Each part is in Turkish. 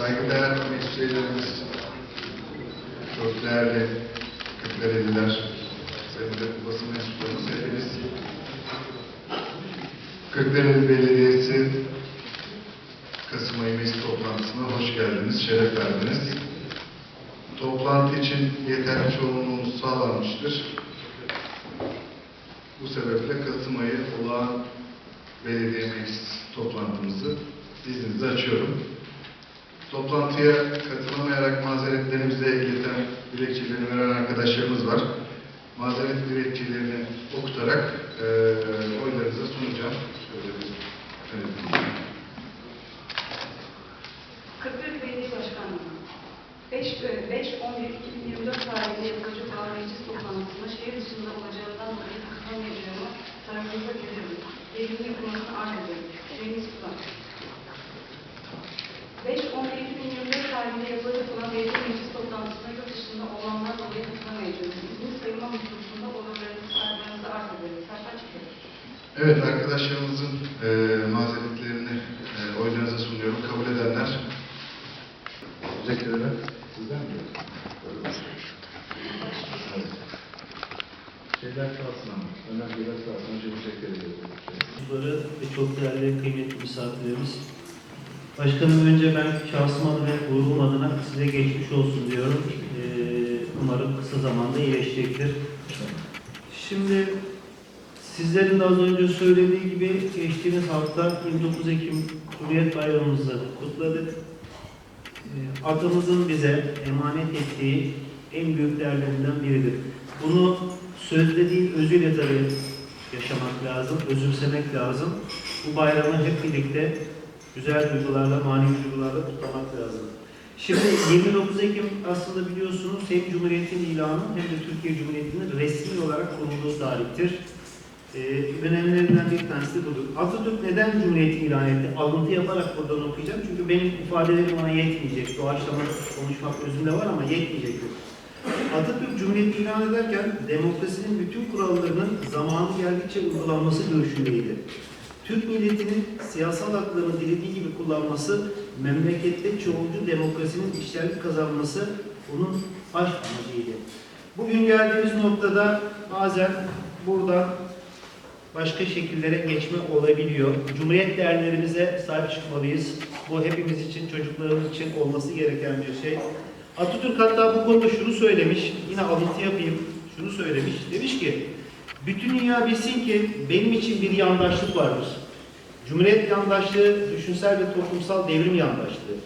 saygıdeğer meclis üyelerimiz, çok değerli Kırklareliler, sayın basın mensuplarımız hepiniz Kırklareli Belediyesi Kasım ayı meclis toplantısına hoş geldiniz, şeref verdiniz. Toplantı için yeterli çoğunluğumuz sağlanmıştır. Bu sebeple Kasım ayı olağan belediye meclis toplantımızı izninizle açıyorum. Toplantıya katılamayarak mazeretlerimizi ileten dilekçelerini veren arkadaşlarımız var. Mazeret dilekçelerini okutarak eee oylarınıza sunacağım. Şöyle yönetmenim. Kırklareli Belediye Başkanlığı 5, 5 11 2024 tarihinde yapılacak olan meclis toplantısına şehir dışında olacağından dolayı katılamayacağımı tarafınıza bildiriyorum. Yetkili kurmasını arz ediyorum. Cengiz Kulak. 5 11 2024 tarihinde yapılacak olan belediye meclis toplantısına yurt dışında olanlar dolayı katılamayacağım. İzin sayılma hususunda olurlarınızı saygılarınızı arz ediyorum. Sertaç Çelik. Evet arkadaşlarımızın eee mazeretlerini eee oylarınıza sunuyorum. Kabul edenler. Teşekkür ederim. Sizden mi? Şeyler kalsın ama. Ömer Güler kalsın. Önce teşekkür ediyorum. Çocukları ve çok değerli kıymetli misafirlerimiz. Başkanım önce ben şahsım adına ve grubum adına size geçmiş olsun diyorum. Ee, umarım kısa zamanda iyileşecektir. Şimdi sizlerin de az önce söylediği gibi geçtiğimiz hafta 29 Ekim Cumhuriyet Bayramımızı kutladık. Ee, atamızın bize emanet ettiği en büyük değerlerinden biridir. Bunu sözde değil özüyle tabii yaşamak lazım, özümsemek lazım. Bu bayramı hep birlikte güzel duygularla, manevi duygularla kutlamak lazım. Şimdi 29 Ekim aslında biliyorsunuz hem Cumhuriyet'in ilanı hem de Türkiye Cumhuriyeti'nin resmi olarak konulduğu tarihtir. Ee, önemlilerinden bir tanesi budur. Atatürk neden Cumhuriyeti ilan etti? Alıntı yaparak buradan okuyacağım. Çünkü benim ifadelerim ona yetmeyecek. Doğaçlama konuşmak özünde var ama yetmeyecek. Atatürk Cumhuriyeti ilan ederken demokrasinin bütün kurallarının zamanı geldikçe uygulanması görüşündeydi. Türk milletinin siyasal haklarını dilediği gibi kullanması, memlekette çoğulcu demokrasinin işlerlik kazanması onun baş amacıydı. Bugün geldiğimiz noktada bazen buradan başka şekillere geçme olabiliyor. Cumhuriyet değerlerimize sahip çıkmalıyız. Bu hepimiz için, çocuklarımız için olması gereken bir şey. Atatürk hatta bu konuda şunu söylemiş, yine alıntı yapayım, şunu söylemiş. Demiş ki, bütün dünya bilsin ki benim için bir yandaşlık vardır. Cumhuriyet yandaşlığı, düşünsel ve toplumsal devrim yandaşlığı.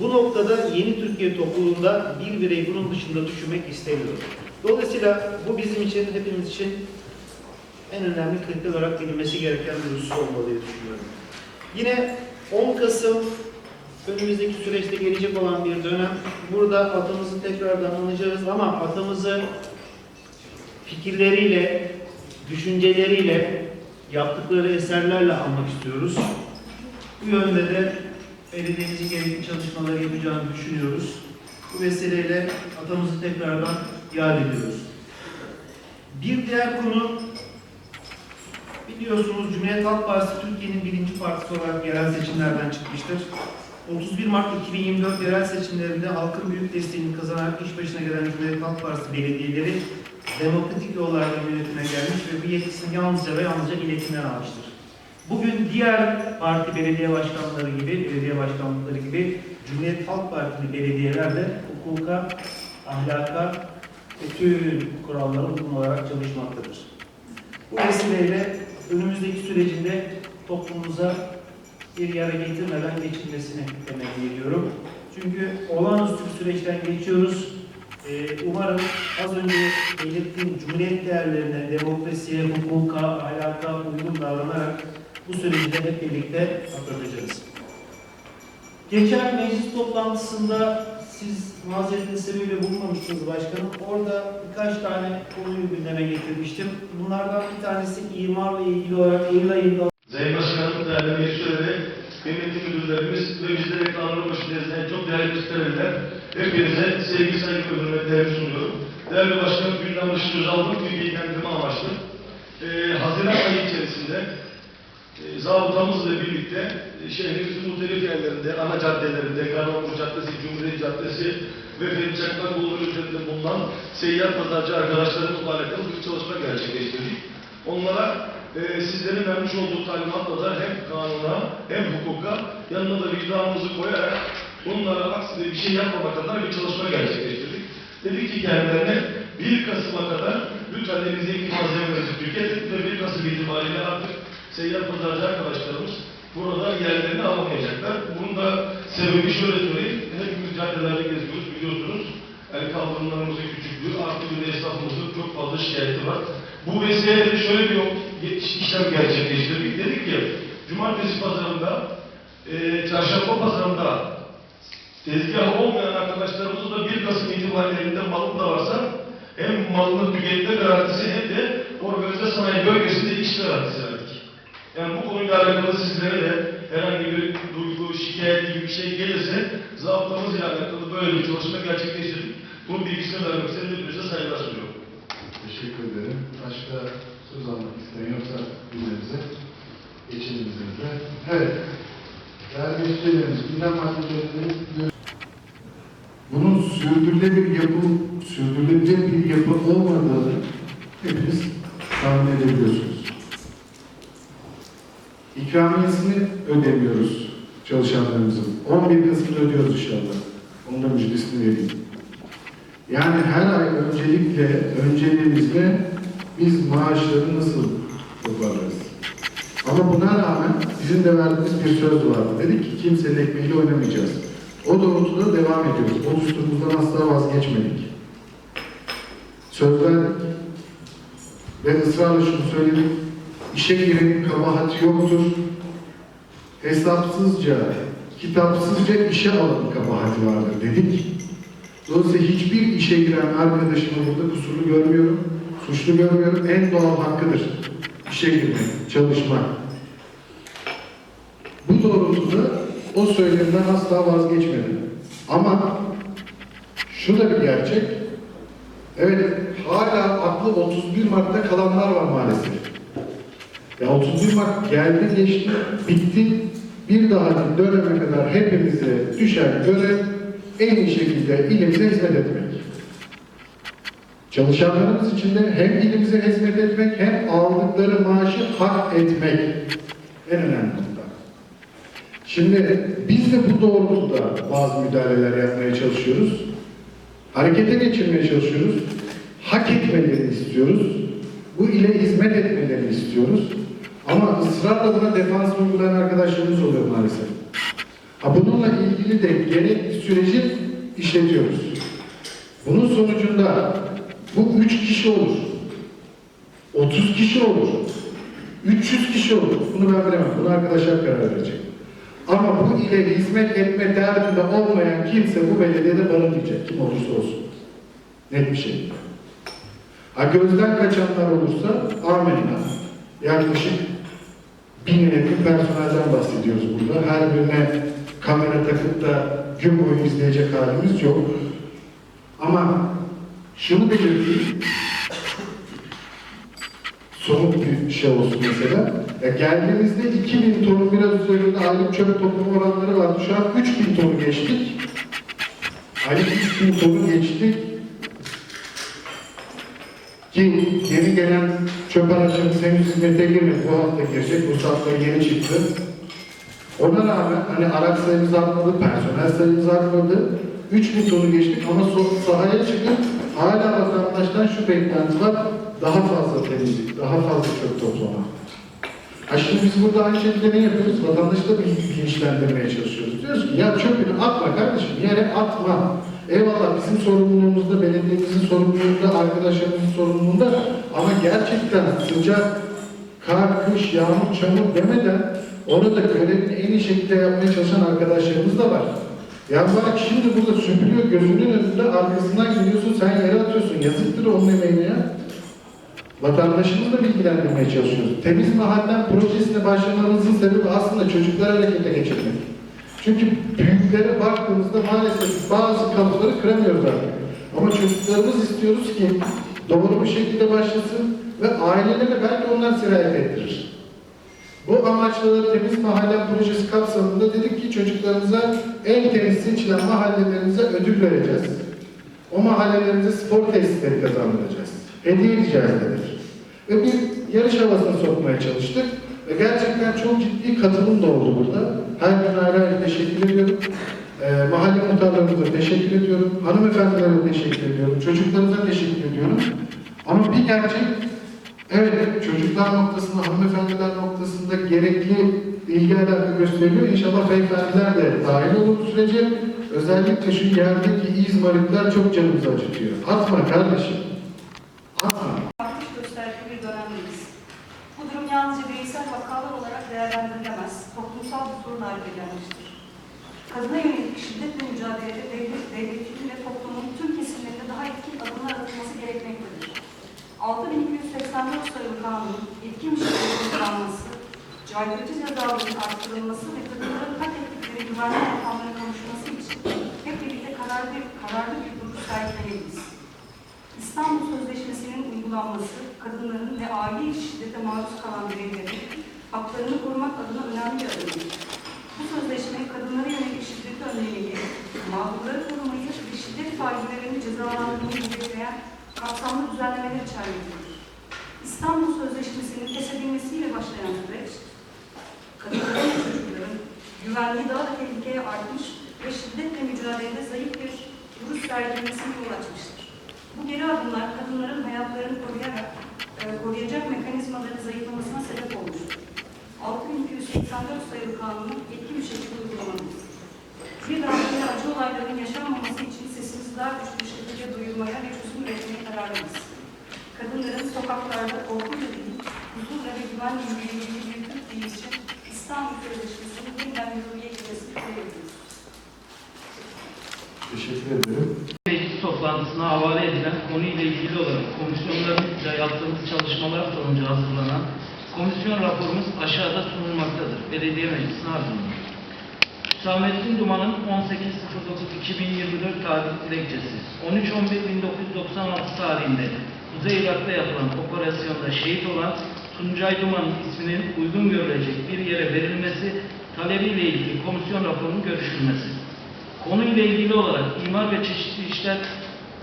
Bu noktada yeni Türkiye topluluğunda bir birey bunun dışında düşünmek istemiyor. Dolayısıyla bu bizim için, hepimiz için en önemli kriter olarak bilinmesi gereken bir husus olmalı diye düşünüyorum. Yine 10 Kasım önümüzdeki süreçte gelecek olan bir dönem. Burada atamızı tekrardan anacağız ama atamızı fikirleriyle, düşünceleriyle, yaptıkları eserlerle anmak istiyoruz. Bu yönde de belediyemizin gerekli çalışmaları yapacağını düşünüyoruz. Bu vesileyle atamızı tekrardan yad ediyoruz. Bir diğer konu Biliyorsunuz Cumhuriyet Halk Partisi Türkiye'nin birinci partisi olarak yerel seçimlerden çıkmıştır. 31 Mart 2024 yerel seçimlerinde halkın büyük desteğini kazanarak iş başına gelen Cumhuriyet Halk Partisi belediyeleri demokratik yollarla yönetime gelmiş ve bu yetkisini yalnızca ve yalnızca iletimden almıştır. Bugün diğer parti belediye başkanları gibi, belediye başkanlıkları gibi Cumhuriyet Halk Partili belediyeler de hukuka, ahlaka tüm kurallara uygun olarak çalışmaktadır. Bu vesileyle önümüzdeki sürecinde toplumumuza bir yara getirmeden geçilmesini temenni ediyorum. Çünkü olağanüstü bir süreçten geçiyoruz. Ee, umarım az önce belirttiğim cumhuriyet değerlerine, demokrasiye, hukuka, ahlaka uygun davranarak bu süreci de hep birlikte atlatacağız. Geçen meclis toplantısında siz mazeretin sebebiyle bulunmamıştınız başkanım. Orada birkaç tane konuyu gündeme getirmiştim. Bunlardan bir tanesi imarla ilgili olarak Eylül ayında Sayın Başkanım, değerli meclis üyeleri, kıymetli müdürlerimiz ve bizde ekranların başındayız. çok değerli müstereliler. Hepinize sevgi saygı ve hürmetlerimi sunuyorum. Değerli Başkanım, gündem dışı söz aldım, bilgilendirme amaçlı. Ee, Haziran ayı içerisinde e, zabıtamızla birlikte şehrimizin muhtelif yerlerinde, ana caddelerinde, Karamanlı Caddesi, Cumhuriyet Caddesi ve Fethi Çakmak üzerinde bulunan seyyar pazarcı arkadaşlarımızla alakalı bir çalışma gerçekleştirdik. Onlara e, sizlerin vermiş olduğu talimatla da hem kanuna hem hukuka yanına da vicdanımızı koyarak bunlara aksine bir şey yapmamak adına bir çalışma gerçekleştirdik. Dedik ki kendilerine 1 Kasım'a kadar lütfen elinizdeki malzemelerinizi tüketin ve 1 Kasım itibariyle artık seyyar pazarcı arkadaşlarımız burada yerlerini alamayacaklar. Bunun da sebebi şöyle söyleyeyim. Hepimiz caddelerde geziyoruz biliyorsunuz. El kaldırımlarımızın küçüklüğü, artı bir de esnafımızın çok fazla şikayeti var. Bu vesileyle şöyle bir işlem gerçekleştirdik. Dedik ki, cumartesi pazarında, e, çarşamba pazarında tezgah olmayan arkadaşlarımızın da 1 Kasım itibariyle elinde malım da varsa hem malını tüketme garantisi hem de organize sanayi bölgesinde iş garantisi. Yani bu konuyla alakalı sizlere de herhangi bir duygu, şikayet gibi bir şey gelirse zabıtamız ile alakalı böyle bir çalışma gerçekleştirdik. Bunun bilgisini vermek istedim. Hepinize saygılar sunuyorum. Teşekkür ederim. Başka söz almak isteyen yoksa bizlerimize geçelim izninizle. Evet. Değerli müşterilerimiz, gündem maddelerini bunun sürdürülebilir yapı, sürdürülebilir bir yapı olmadığını hepiniz tahmin edebiliyorsunuz. İkramiyesini ödemiyoruz çalışanlarımızın. 11 Kasım'da ödüyoruz inşallah. Onun da müjdesini vereyim. Yani her ay öncelikle, önceliğimizle biz maaşları nasıl toparlarız? Ama buna rağmen bizim de verdiğimiz bir söz vardı. Dedik ki kimsenin ekmeğiyle oynamayacağız. O doğrultuda devam ediyoruz. O düsturumuzdan asla vazgeçmedik. Söz verdik. Ve ısrarla şunu söyledik. İşe girenin kabahati yoktur. Hesapsızca, kitapsızca işe alanın kabahati vardır dedik. Dolayısıyla hiçbir işe giren arkadaşımı burada kusurlu görmüyorum, suçlu görmüyorum. En doğal hakkıdır işe girmek, çalışmak. Bu doğrultuda o söylemden asla vazgeçmedim. Ama şu da bir gerçek. Evet, hala aklı 31 Mart'ta kalanlar var maalesef. Ya 31 Mart geldi geçti, bitti. Bir dahaki döneme kadar hepimize düşen görev en iyi şekilde ilimize hizmet etmek. Çalışanlarımız için de hem ilimize hizmet etmek hem aldıkları maaşı hak etmek en önemli nokta. Şimdi biz de bu doğrultuda bazı müdahaleler yapmaya çalışıyoruz. Harekete geçirmeye çalışıyoruz. Hak etmelerini istiyoruz. Bu ile hizmet etmelerini istiyoruz. Ama ısrarla buna defans uygulayan arkadaşlarımız oluyor maalesef. Ha bununla ilgili de gerekli süreci işletiyoruz. Bunun sonucunda bu üç kişi olur. 30 kişi olur. 300 kişi olur. Bunu ben bilemem. Bunu arkadaşlar karar verecek. Ama bu ile hizmet etme derdinde olmayan kimse bu belediyede barınmayacak. Kim olursa olsun. Net bir şey. Ha gözden kaçanlar olursa amenna. Yaklaşık bin personelden bahsediyoruz burada. Her birine kamera takıp da gün boyu izleyecek halimiz yok. Ama şunu belirteyim. Somut bir şey olsun mesela. Ya geldiğimizde 2000 tonun biraz üzerinde aylık çöp toplama oranları vardı. Şu an 3000 tonu geçtik. Aylık 3000 tonu geçtik. Ki yeni gelen çöp araçlarımız henüz hizmete girmedi. Bu hafta girecek. Bu saatte yeni çıktı. Ona rağmen hani araç sayımız artmadı, personel sayımız artmadı. 3000 tonu geçtik ama sahaya çıkıp hala vatandaştan şu beklenti var. Daha fazla temizlik, daha fazla çöp toplama. Ha şimdi biz burada aynı şekilde ne yapıyoruz? Vatandaşı da bil- bilinçlendirmeye çalışıyoruz. Diyoruz ki ya çöpünü atma kardeşim, yere atma. Eyvallah bizim sorumluluğumuzda, belediyemizin sorumluluğunda, arkadaşlarımızın sorumluluğunda ama gerçekten sıcak, kar, kış, yağmur, çamur demeden orada görevini en iyi şekilde yapmaya çalışan arkadaşlarımız da var. Ya bak şimdi burada süpürüyor gözünün önünde arkasından gidiyorsun sen yere atıyorsun. Yazıktır onun emeğine ya. Vatandaşımızı da bilgilendirmeye çalışıyoruz. Temiz Mahallen projesine başlamamızın sebebi aslında çocukları harekete geçirmek. Çünkü büyüklere baktığımızda maalesef bazı kalıpları kıramıyoruz artık. Ama çocuklarımız istiyoruz ki doğru bir şekilde başlasın ve ailelerine belki onlar sirayet ettirir. Bu amaçla Temiz Mahalle projesi kapsamında dedik ki çocuklarımıza en temiz seçilen mahallelerimize ödül vereceğiz. O mahallelerimize spor tesisleri kazandıracağız. Hediye edeceğiz dedik. Ve bir yarış havasına sokmaya çalıştık. Ve gerçekten çok ciddi katılım da oldu burada. Her gün ayrı ayrı teşekkür ediyorum. Ee, mahalle muhtarlarımıza teşekkür ediyorum. Hanımefendilere teşekkür ediyorum. Çocuklarımıza teşekkür ediyorum. Ama bir gerçek, evet çocuklar noktasında, hanımefendiler noktasında gerekli ilgi alaka gösteriliyor. İnşallah beyefendiler de dahil olur sürece. Özellikle şu yerdeki izmaritler çok canımızı acıtıyor. Atma kardeşim. Atma. Artış gösterdiği bir dönemdeyiz. Bu durum yalnızca bireysel vakalar olarak değerlendirilemez, toplumsal bir sorun gelmiştir. Kadına yönelik şiddetle mücadelede devlet, devletin ve toplumun tüm kesimlerinde daha etkin adımlar atılması gerekmektedir. 6284 sayılı kanun, etkin şekilde uygulanması, caydırıcı cezaların arttırılması ve kadınların hak ettikleri güvenli ortamlara kavuşması için hep birlikte kararlı, kararlı bir duruş sergilemeliyiz. İstanbul Sözleşmesi'nin uygulanması, kadınların ve aile şiddete maruz kalan bireylerin haklarını korumak adına önemli bir adımdır. Bu sözleşme kadınlara yönelik şiddeti önlemeyi, mağdurları korumayı ve şiddet faillerinin cezalandırmayı hedefleyen kapsamlı düzenlemeler içermektedir. İstanbul Sözleşmesi'nin feshedilmesiyle başlayan süreç, kadınların ve çocukların güvenliği daha da tehlikeye artmış ve şiddetle mücadelede zayıf bir duruş sergilemesine yol açmıştır. Bu geri adımlar kadınların hayatlarını koruyarak, e, koruyacak mekanizmaların zayıflamasına sebep olmuştur. 6284 sayılı kanunu etkin bir şekilde uygulamalıyız. Bir daha böyle acı olayların yaşanmaması için sesimizi daha güçlü bir şekilde duyurmaya ve çözüm üretmeye kararlıyız. Kadınların sokaklarda korkuyla değil, huzurla ve güvenle yürüyebildiği bir Türkiye için İstanbul Sözleşmesi'nin yeniden yürürlüğe girmesini dileyebiliriz. Teşekkür ederim. Meclis toplantısına havale edilen konuyla ilgili olarak komisyonlarımızca yaptığımız çalışmalar sonucu hazırlanan komisyon raporumuz aşağıda sunulmaktadır. Belediye Meclisi'ne arzunda. Hüsamettin Duman'ın 18.09.2024 tarihli dilekçesi 13.11.1996 tarihinde Kuzey Irak'ta yapılan operasyonda şehit olan Tuncay Duman'ın isminin uygun görülecek bir yere verilmesi talebiyle ilgili komisyon raporunun görüşülmesi. Konuyla ilgili olarak imar ve çeşitli işler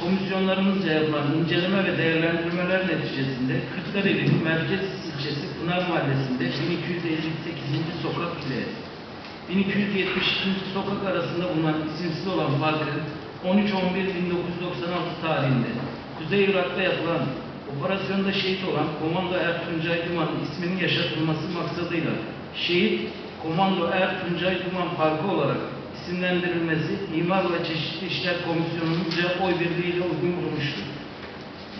komisyonlarımızca yapılan inceleme ve değerlendirmeler neticesinde Kırklareli Merkez ilçesi Pınar Mahallesi'nde 1258. sokak ile 1272. sokak arasında bulunan isimsiz olan parkın 13.11.1996 tarihinde Kuzey Irak'ta yapılan operasyonda şehit olan Komando Ertuncay Duman'ın isminin yaşatılması maksadıyla Şehit Komando Ertuncay Duman Parkı olarak isimlendirilmesi İmar ve Çeşitli İşler Komisyonumuzca oy birliğiyle uygun bulmuştur.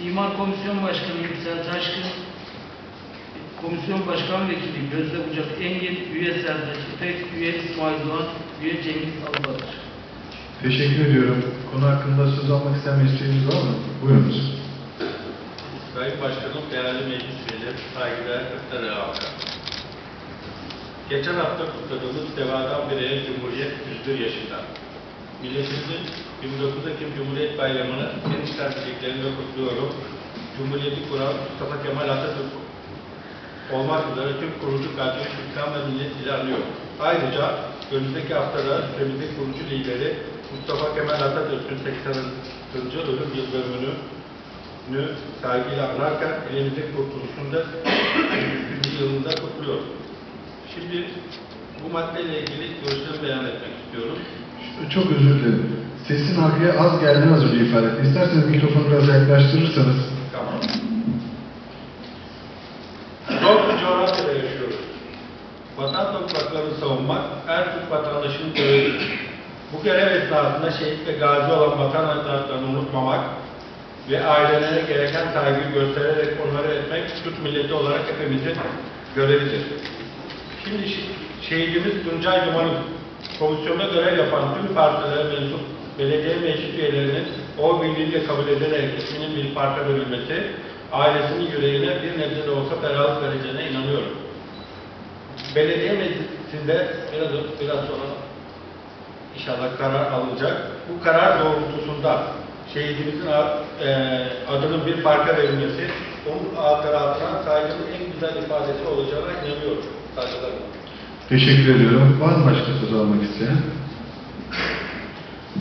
İmar Komisyon Başkanı Yüksel Taşkın, Komisyon Başkan Vekili Gözde Bucak Engin, üye Serdar İpek, üye İsmail Doğan, üye Cengiz Alıbatır. Teşekkür ediyorum. Konu hakkında söz almak isteyen meclislerimiz var mı? Buyurunuz. Sayın Başkanım, değerli meclis üyeleri, saygıdeğer halkı. Geçen hafta kutladığımız Devadan Bireye Cumhuriyet 101 yaşında. Milletimizin 29 Ekim Cumhuriyet Bayramı'nı geniş temsilciliklerinde kutluyorum. Cumhuriyeti kuran Mustafa Kemal Atatürk olmak üzere tüm kurucu kadro Türkan ve millet ilerliyor. Ayrıca önümüzdeki haftada ülkemizin kurucu lideri Mustafa Kemal Atatürk'ün 80. ölüm yıl dönümünü nü saygıyla anarken elimizin kurtuluşunda 100. yılında kutluyoruz. Şimdi bu maddeyle ilgili görüşlerimi beyan etmek istiyorum. Çok özür dilerim. Sesin arkaya az geldiğini az önce ifade ettim. İsterseniz mikrofonu biraz yaklaştırırsanız. Tamam. Coğrafyada yaşıyoruz. Vatan topraklarını savunmak her Türk vatandaşının görevidir. Bu görev esnasında şehit ve gazi olan vatan evlatlarını unutmamak ve ailelerine gereken saygıyı göstererek onları etmek Türk milleti olarak hepimizin görevidir. Şimdi şi- şehidimiz Tuncay Duman'ın komisyonda görev yapan tüm partilere mensup belediye meclis üyelerinin oy birliğiyle kabul edilerek isminin bir parka verilmesi, ailesinin yüreğine bir nebze de olsa ferahlık vereceğine inanıyorum. Belediye meclisinde biraz, biraz sonra inşallah karar alınacak. Bu karar doğrultusunda şehidimizin eee, adının bir parka verilmesi, onun hatıratına saygının en güzel ifadesi olacağına inanıyorum. Saygılarımla. Teşekkür ediyorum. Var mı başka söz almak isteyen?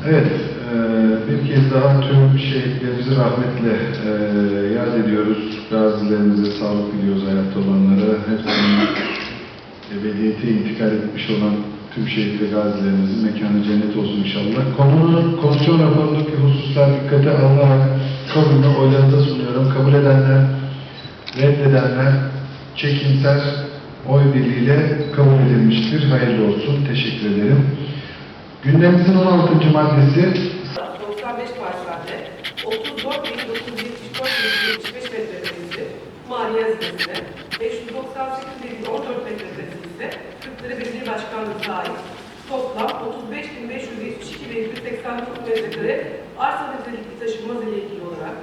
Evet, eee, bir kez daha tüm şehitlerimizi rahmetle eee, yad ediyoruz. Gazilerimize sağlık diliyoruz hayatta olanlara. Hepsinin ebediyete intikal etmiş olan tüm şehit ve gazilerimizin mekanı cennet olsun inşallah. Konunun komisyon raporundaki hususlar dikkate alınarak kabulünü oylarınıza sunuyorum. Kabul edenler, reddedenler, çekimser oy birliğiyle kabul edilmiştir. Hayırlı olsun. Teşekkür ederim. Gündemimizin 16. maddesi 95 parselde 34.974 metrekaresi maliye hazinesine, 598.14 metrekaresi ise Kırklareli Belediye Başkanlığı'na ait toplam 35.572,89 metrekare arsa nitelikli taşınmaz ile ilgili olarak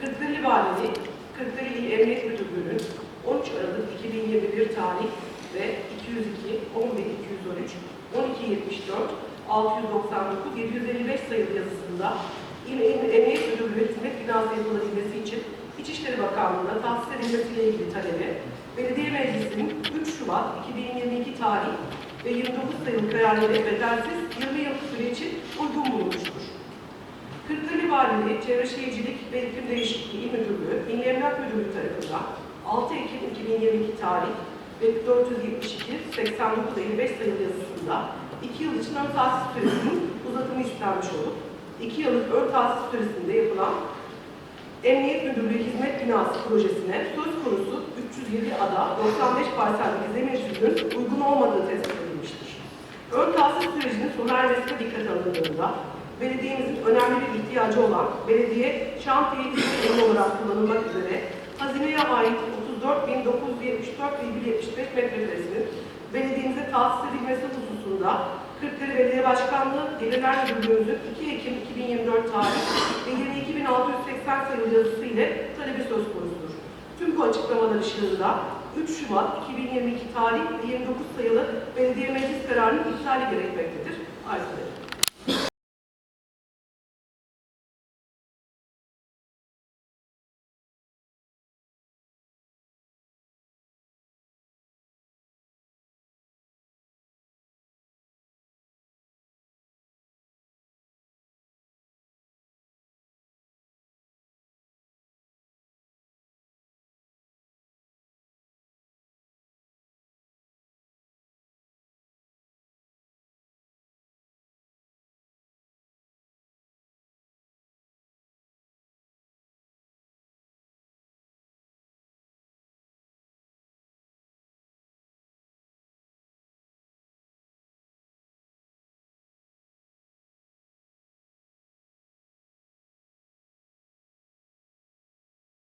Kırklareli Valiliği, Kırklareli İl Emniyet Müdürlüğü'nün 13 Aralık 2021 tarih ve 202, 11, 213, 1274, 699, 755 sayılı yazısında İl Emniyet Müdürlüğü hizmet binası yapılabilmesi için İçişleri Bakanlığı'na tahsis edilmesiyle ilgili talebi Belediye Meclisi'nin 3 Şubat 2022 tarih ve 29 sayılı kararıyla bedelsiz 20 yıl süre için uygun bulunmuştur. Kırklareli Valiliği Çevre Şehircilik ve İklim Değişikliği Müdürlüğü, İl Emlak Müdürlüğü tarafından 6 Ekim 2022 tarih ve 472 89 55 sayılı yazısında 2 yıl için ön tahsis süresinin uzatımı istenmiş olup 2 yıllık ön tahsis süresinde yapılan Emniyet Müdürlüğü Hizmet Binası projesine söz konusu 307 ada 95 parseldeki zemin sütünün uygun olmadığı tespit edilmiştir. Ön tahsis sürecinin sona ermesine dikkat alındığında belediyemizin önemli bir ihtiyacı olan belediye şantiye olarak kullanılmak üzere hazineye ait 34.974,75 metrekaresinin belediyemize tahsis edilmesi hususunda Kırklareli Belediye Başkanlığı Gelirler Müdürlüğümüzün 2 Ekim 2024 tarih ve 22.680 sayılı yazısı ile talebi söz konusudur. Tüm bu açıklamalar ışığında 3 Şubat 2022 tarih ve 29 sayılı belediye meclis kararının iptali gerekmektedir.